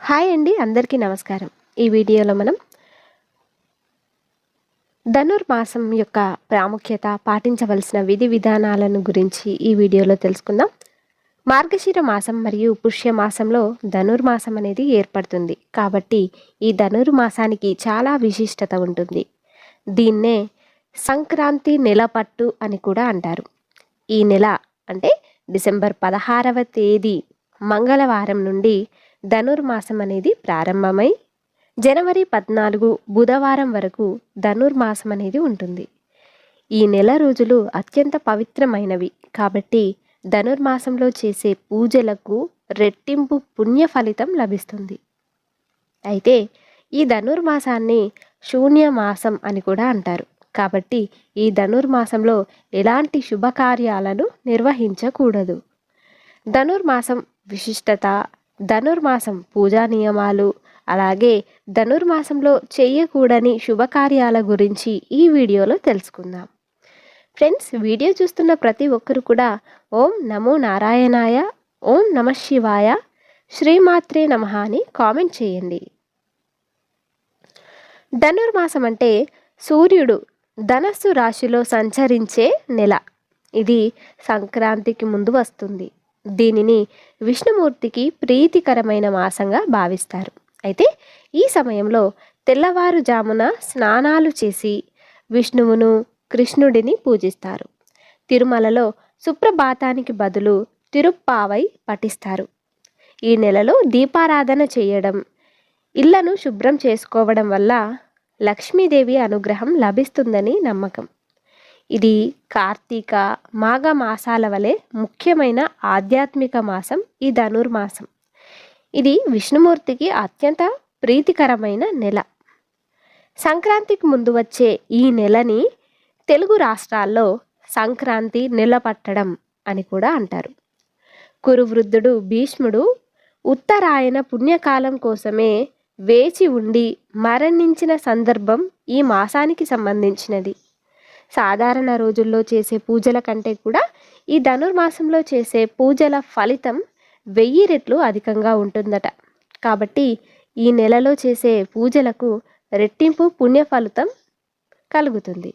Hi అండి అందరికీ నమస్కారం. ఈ వీడియోలో మనం ధనుర్మాసం యొక్క ప్రాముఖ్యత పాటించవలసిన విధి విధానాలను గురించి ఈ వీడియోలో తెలుసుకుందాం. మార్గశిర మాసం మరియు పుష్యమాసంలో ధనుర్మాసం అనేది ఏర్పడుతుంది. కాబట్టి ఈ ధనుర్మాసానికి చాలా విశిష్టత ఉంటుంది. దీన్నే సంక్రాంతి నెల పట్టు అని కూడా అంటారు. ఈ నెల అంటే డిసెంబర్ పదహారవ తేదీ మంగళవారం నుండి ధనుర్మాసం అనేది ప్రారంభమై జనవరి పద్నాలుగు బుధవారం వరకు ధనుర్మాసం అనేది ఉంటుంది. ఈ నెల రోజులు అత్యంత పవిత్రమైనవి. కాబట్టి ధనుర్మాసంలో చేసే పూజలకు రెట్టింపు పుణ్య ఫలితం లభిస్తుంది. అయితే ఈ ధనుర్మాసాన్ని శూన్యమాసం అని కూడా అంటారు. కాబట్టి ఈ ధనుర్మాసంలో ఎలాంటి శుభకార్యాలను నిర్వహించకూడదు. ధనుర్మాసం విశిష్టత ధనుర్మాసం పూజా నియమాలు. అలాగే ధనుర్మాసంలో చేయకూడని శుభకార్యాల గురించి ఈ వీడియోలో తెలుసుకుందాం. ఫ్రెండ్స్ వీడియో చూస్తున్న ప్రతి ఒక్కరు కూడా ఓం నమో నారాయణాయ ఓం నమ శివాయ శ్రీమాత్రే నమ అని కామెంట్ చేయండి. ధనుర్మాసం అంటే సూర్యుడు ధనస్సు రాశిలో సంచరించే నెల. ఇది సంక్రాంతికి ముందు వస్తుంది. దీనిని విష్ణుమూర్తికి ప్రీతికరమైన మాసంగా భావిస్తారు. అయితే ఈ సమయంలో తెల్లవారుజామున స్నానాలు చేసి విష్ణువును కృష్ణుడిని పూజిస్తారు. తిరుమలలో సుప్రభాతానికి బదులు తిరుప్పావై పఠిస్తారు. ఈ నెలలో దీపారాధన చేయడం ఇళ్ళను శుభ్రం చేసుకోవడం వల్ల లక్ష్మీదేవి అనుగ్రహం లభిస్తుందని నమ్మకం. ఇది కార్తీక మాఘ మాసాల వలె ముఖ్యమైన ఆధ్యాత్మిక మాసం ఈ ధనుర్మాసం. ఇది విష్ణుమూర్తికి అత్యంత ప్రీతికరమైన నెల. సంక్రాంతికి ముందు వచ్చే ఈ నెలని తెలుగు రాష్ట్రాల్లో సంక్రాంతి నెలపట్టడం అని కూడా అంటారు. కురువృద్ధుడు భీష్ముడు ఉత్తరాయణ పుణ్యకాలం కోసమే వేచి ఉండి మరణించిన సందర్భం ఈ మాసానికి సంబంధించినది. సాధారణ రోజుల్లో చేసే పూజల కంటే కూడా ఈ ధనుర్మాసంలో చేసే పూజల ఫలితం వెయ్యి రెట్లు అధికంగా ఉంటుందట. కాబట్టి ఈ నెలలో చేసే పూజలకు రెట్టింపు పుణ్య ఫలితం కలుగుతుంది.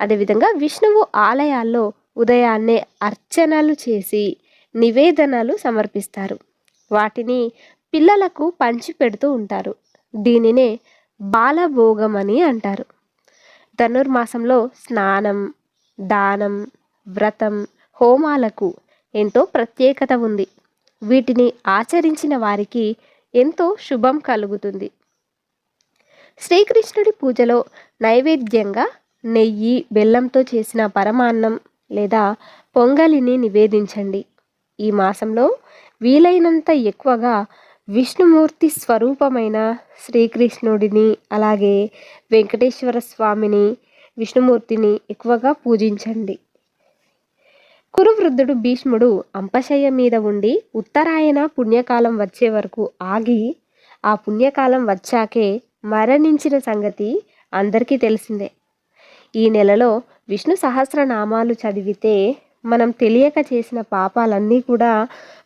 అదేవిధంగా విష్ణువు ఆలయాల్లో ఉదయాన్నే అర్చనలు చేసి నివేదనలు సమర్పిస్తారు. వాటిని పిల్లలకు పంచి పెడుతూ ఉంటారు. దీనినే బాలభోగం అని అంటారు. ధనుర్మాసంలో స్నానం దానం వ్రతం హోమాలకు ఎంతో ప్రత్యేకత ఉంది. వీటిని ఆచరించిన వారికి ఎంతో శుభం కలుగుతుంది. శ్రీకృష్ణుడి పూజలో నైవేద్యంగా నెయ్యి బెల్లంతో చేసిన పరమాన్నం లేదా పొంగలిని నివేదించండి. ఈ మాసంలో వీలైనంత ఎక్కువగా విష్ణుమూర్తి స్వరూపమైన శ్రీకృష్ణుడిని అలాగే వెంకటేశ్వర స్వామిని విష్ణుమూర్తిని ఎక్కువగా పూజించండి. కురువృద్ధుడు భీష్ముడు అంపశయ్య మీద ఉండి ఉత్తరాయణ పుణ్యకాలం వచ్చే వరకు ఆగి ఆ పుణ్యకాలం వచ్చాకే మరణించిన సంగతి అందరికీ తెలిసిందే. ఈ నెలలో విష్ణు సహస్రనామాలు చదివితే మనం తెలియక చేసిన పాపాలన్నీ కూడా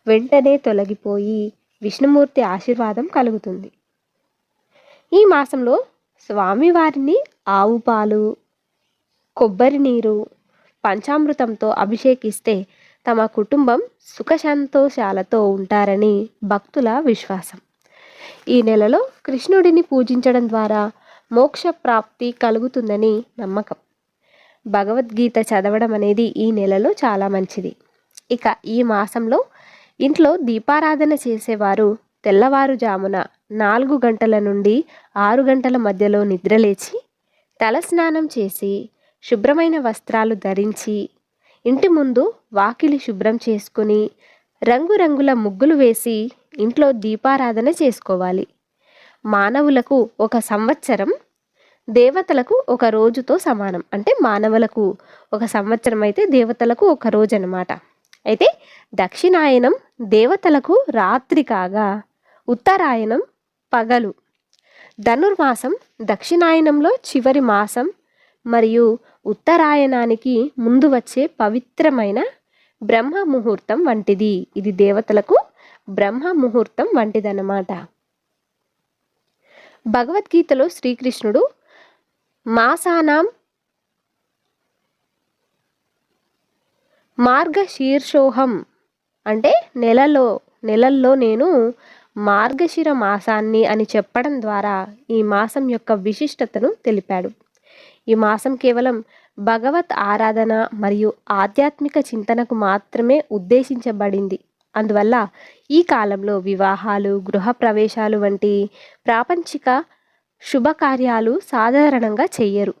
వెంటనే తొలగిపోయి విష్ణుమూర్తి ఆశీర్వాదం కలుగుతుంది. ఈ మాసంలో స్వామివారిని ఆవు పాలు కొబ్బరి నీరు పంచామృతంతో అభిషేకిస్తే తమ కుటుంబం సుఖసంతోషాలతో ఉంటారని భక్తుల విశ్వాసం. ఈ నెలలో కృష్ణుడిని పూజించడం ద్వారా మోక్ష ప్రాప్తి కలుగుతుందని నమ్మకం. భగవద్గీత చదవడం అనేది ఈ నెలలో చాలా మంచిది. ఇక ఈ మాసంలో ఇంట్లో దీపారాధన చేసేవారు తెల్లవారుజామున నాలుగు గంటల నుండి ఆరు గంటల మధ్యలో నిద్రలేచి తలస్నానం చేసి శుభ్రమైన వస్త్రాలు ధరించి ఇంటి ముందు వాకిలి శుభ్రం చేసుకుని రంగురంగుల ముగ్గులు వేసి ఇంట్లో దీపారాధన చేసుకోవాలి. మానవులకు ఒక సంవత్సరం దేవతలకు ఒక రోజుతో సమానం. అంటే మానవులకు ఒక సంవత్సరం అయితే దేవతలకు ఒక రోజు అనమాట అయితే దక్షిణాయనం దేవతలకు రాత్రి కాగా ఉత్తరాయణం పగలు. ధనుర్మాసం దక్షిణాయనంలో చివరి మాసం మరియు ఉత్తరాయణానికి ముందు వచ్చే పవిత్రమైన బ్రహ్మ ముహూర్తం వంటిది. ఇది దేవతలకు బ్రహ్మ ముహూర్తం వంటిదన్నమాట. భగవద్గీతలో శ్రీకృష్ణుడు మాసానాం మార్గశీర్షోహం. అంటే నెలలో నెలల్లో నేను మార్గశిర మాసాన్ని అని చెప్పడం ద్వారా ఈ మాసం యొక్క విశిష్టతను తెలిపాడు. ఈ మాసం కేవలం భగవత్ ఆరాధన మరియు ఆధ్యాత్మిక చింతనకు మాత్రమే ఉద్దేశించబడింది. అందువల్ల ఈ కాలంలో వివాహాలు గృహ ప్రవేశాలు వంటి ప్రాపంచిక శుభకార్యాలు సాధారణంగా చెయ్యరు.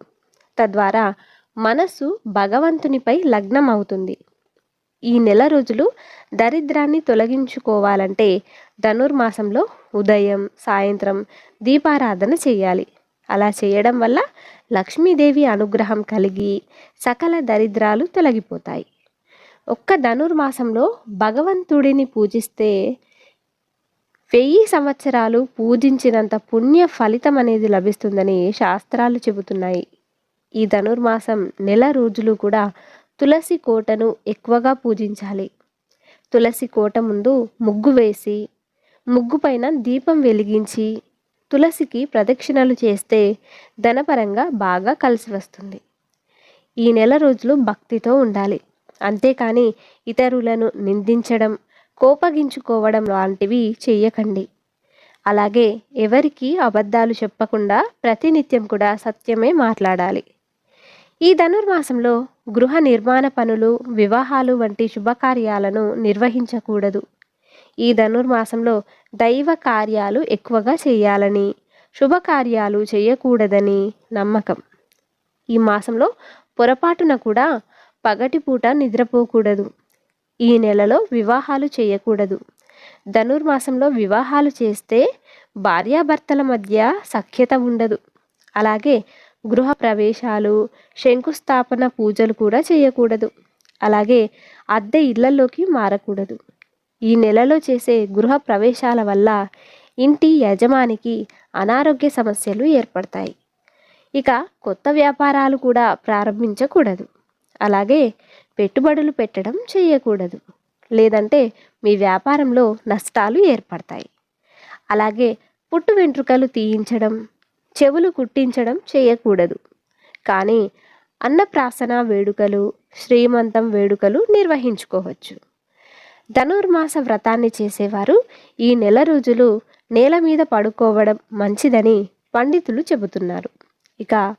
తద్వారా మనసు భగవంతునిపై లగ్నం అవుతుంది ఈ నెల రోజులు దరిద్రాన్ని తొలగించుకోవాలంటే ధనుర్మాసంలో ఉదయం సాయంత్రం దీపారాధన చేయాలి. అలా చేయడం వల్ల లక్ష్మీదేవి అనుగ్రహం కలిగి సకల దరిద్రాలు తొలగిపోతాయి. ఒక్క ధనుర్మాసంలో భగవంతుడిని పూజిస్తే వెయ్యి సంవత్సరాలు పూజించినంత పుణ్య ఫలితం అనేది లభిస్తుందని శాస్త్రాలు చెబుతున్నాయి. ఈ ధనుర్మాసం నెల రోజులు కూడా తులసి కోటను ఎక్కువగా పూజించాలి. తులసి కోట ముందు ముగ్గు వేసి ముగ్గు పైన దీపం వెలిగించి తులసికి ప్రదక్షిణలు చేస్తే ధనపరంగా బాగా కలిసి వస్తుంది. ఈ నెల రోజులు భక్తితో ఉండాలి. అంతేకాని ఇతరులను నిందించడం కోపగించుకోవడం లాంటివి చెయ్యకండి అలాగే ఎవరికి అబద్ధాలు చెప్పకుండా ప్రతినిత్యం కూడా సత్యమే మాట్లాడాలి. ఈ ధనుర్మాసంలో గృహ నిర్మాణ పనులు వివాహాలు వంటి శుభకార్యాలను నిర్వహించకూడదు. ఈ ధనుర్మాసంలో దైవ కార్యాలు ఎక్కువగా చేయాలని శుభకార్యాలు చేయకూడదని నమ్మకం. ఈ మాసంలో పొరపాటున కూడా పగటిపూట నిద్రపోకూడదు. ఈ నెలలో వివాహాలు చేయకూడదు. ధనుర్మాసంలో వివాహాలు చేస్తే భార్యాభర్తల మధ్య సఖ్యత ఉండదు. అలాగే గృహ ప్రవేశాలు శంకుస్థాపన పూజలు కూడా చేయకూడదు. అలాగే అద్దె ఇళ్ళలోకి మారకూడదు. ఈ నెలలో చేసే గృహ ప్రవేశాల వల్ల ఇంటి యజమానికి అనారోగ్య సమస్యలు ఏర్పడతాయి. ఇక కొత్త వ్యాపారాలు కూడా ప్రారంభించకూడదు. అలాగే పెట్టుబడులు పెట్టడం చేయకూడదు. లేదంటే మీ వ్యాపారంలో నష్టాలు ఏర్పడతాయి. అలాగే పుట్టు వెంట్రుకలు తీయించడం చెవులు కుట్టించడం చేయకూడదు. కానీ అన్నప్రాసన వేడుకలు శ్రీమంతం వేడుకలు నిర్వహించుకోవచ్చు. ధనుర్మాస వ్రతాన్ని చేసేవారు ఈ నెల రోజులు నేల మీద పడుకోవడం మంచిదని పండితులు చెబుతున్నారు. ఇక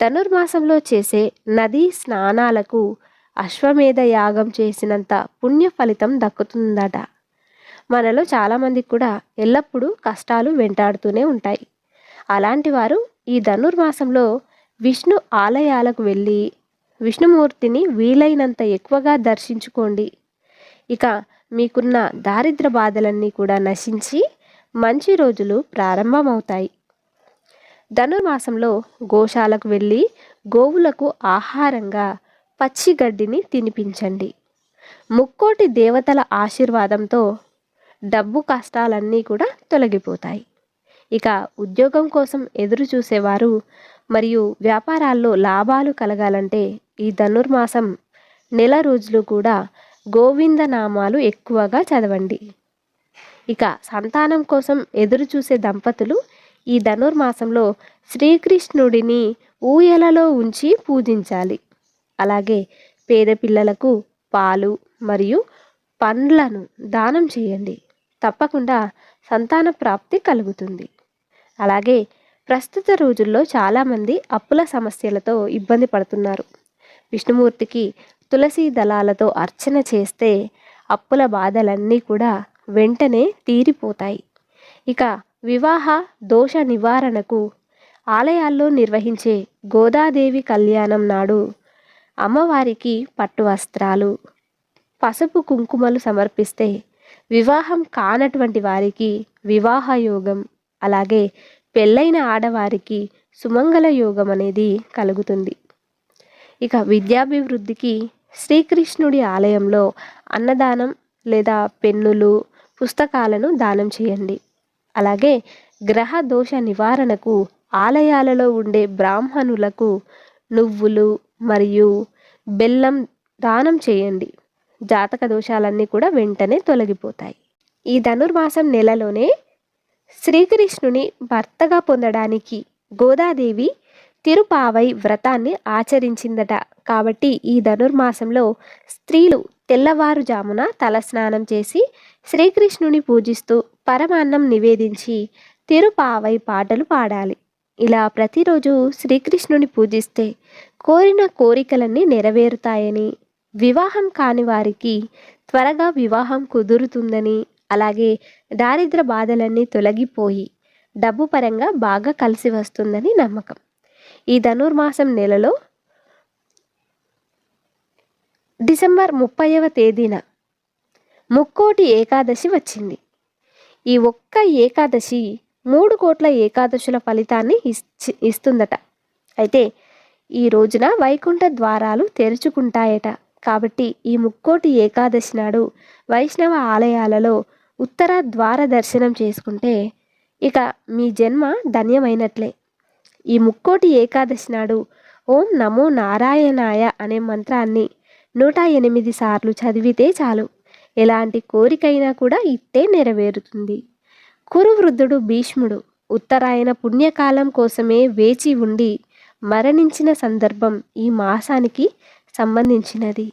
ధనుర్మాసంలో చేసే నదీ స్నానాలకు అశ్వమేధ యాగం చేసినంత పుణ్య ఫలితం దక్కుతుందట. మనలో చాలామందికి కూడా ఎల్లప్పుడూ కష్టాలు వెంటాడుతూనే ఉంటాయి. అలాంటి వారు ఈ ధనుర్మాసంలో విష్ణు ఆలయాలకు వెళ్ళి విష్ణుమూర్తిని వీలైనంత ఎక్కువగా దర్శించుకోండి. ఇక మీకున్న దారిద్ర బాధలన్నీ కూడా నశించి మంచి రోజులు ప్రారంభమవుతాయి. ధనుర్మాసంలో గోశాలకు వెళ్ళి గోవులకు ఆహారంగా పచ్చి గడ్డిని తినిపించండి. ముక్కోటి దేవతల ఆశీర్వాదంతో డబ్బు కష్టాలన్నీ కూడా తొలగిపోతాయి. ఇక ఉద్యోగం కోసం ఎదురు చూసేవారు. మరియు వ్యాపారాల్లో లాభాలు కలగాలంటే ఈ ధనుర్మాసం నెల రోజులు కూడా గోవింద నామాలు ఎక్కువగా చదవండి. ఇక సంతానం కోసం ఎదురు చూసే దంపతులు ఈ ధనుర్మాసంలో శ్రీకృష్ణుడిని ఊయలలో ఉంచి పూజించాలి. అలాగే పేద పిల్లలకు పాలు మరియు పండ్లను దానం చేయండి. తప్పకుండా సంతాన ప్రాప్తి కలుగుతుంది. అలాగే ప్రస్తుత రోజుల్లో చాలామంది అప్పుల సమస్యలతో ఇబ్బంది పడుతున్నారు. విష్ణుమూర్తికి తులసి దళాలతో అర్చన చేస్తే అప్పుల బాధలన్నీ కూడా వెంటనే తీరిపోతాయి. ఇక వివాహ దోష నివారణకు ఆలయాల్లో నిర్వహించే గోదాదేవి కళ్యాణం నాడు అమ్మవారికి పట్టు వస్త్రాలు పసుపు కుంకుమలు సమర్పిస్తే వివాహం కానటువంటి వారికి వివాహయోగం అలాగే పెళ్ళైన ఆడవారికి సుమంగళ యోగం అనేది కలుగుతుంది. ఇక విద్యాభివృద్ధికి శ్రీకృష్ణుడి ఆలయంలో అన్నదానం లేదా పెన్నులు పుస్తకాలను దానం చేయండి. అలాగే గ్రహ దోష నివారణకు ఆలయాలలో ఉండే బ్రాహ్మణులకు నువ్వులు మరియు బెల్లం దానం చేయండి. జాతక దోషాలన్నీ కూడా వెంటనే తొలగిపోతాయి. ఈ ధనుర్మాసం నెలలోనే శ్రీకృష్ణుని భర్తగా పొందడానికి గోదాదేవి తిరుపావై వ్రతాన్ని ఆచరించిందట. కాబట్టి ఈ ధనుర్మాసంలో స్త్రీలు తెల్లవారుజామున తలస్నానం చేసి శ్రీకృష్ణుని పూజిస్తూ పరమాన్నం నివేదించి తిరుపావై పాటలు పాడాలి. ఇలా ప్రతిరోజు శ్రీకృష్ణుని పూజిస్తే కోరిన కోరికలన్నీ నెరవేరుతాయని వివాహం కాని వారికి త్వరగా వివాహం కుదురుతుందని అలాగే దారిద్ర బాధలన్నీ తొలగిపోయి డబ్బు పరంగా బాగా కలిసి వస్తుందని నమ్మకం. ఈ ధనుర్మాసం నెలలో డిసెంబర్ ముప్పైవ తేదీన ముక్కోటి ఏకాదశి వచ్చింది. ఈ ఒక్క ఏకాదశి మూడు కోట్ల ఏకాదశుల ఫలితాన్ని ఇచ్చి ఇస్తుందట. అయితే ఈ రోజున వైకుంఠ ద్వారాలు తెరుచుకుంటాయట. కాబట్టి ఈ ముక్కోటి ఏకాదశి నాడు వైష్ణవ ఆలయాలలో ఉత్తర ద్వార దర్శనం చేసుకుంటే ఇక మీ జన్మ ధన్యమైనట్లే. ఈ ముక్కోటి ఏకాదశి నాడు ఓం నమో నారాయణాయ అనే మంత్రాన్ని నూట ఎనిమిది సార్లు చదివితే చాలు. ఎలాంటి కోరికైనా కూడా ఇట్టే నెరవేరుతుంది. కురువృద్ధుడు భీష్ముడు ఉత్తరాయణ పుణ్యకాలం కోసమే వేచి ఉండి మరణించిన సందర్భం ఈ మాసానికి సంబంధించినది.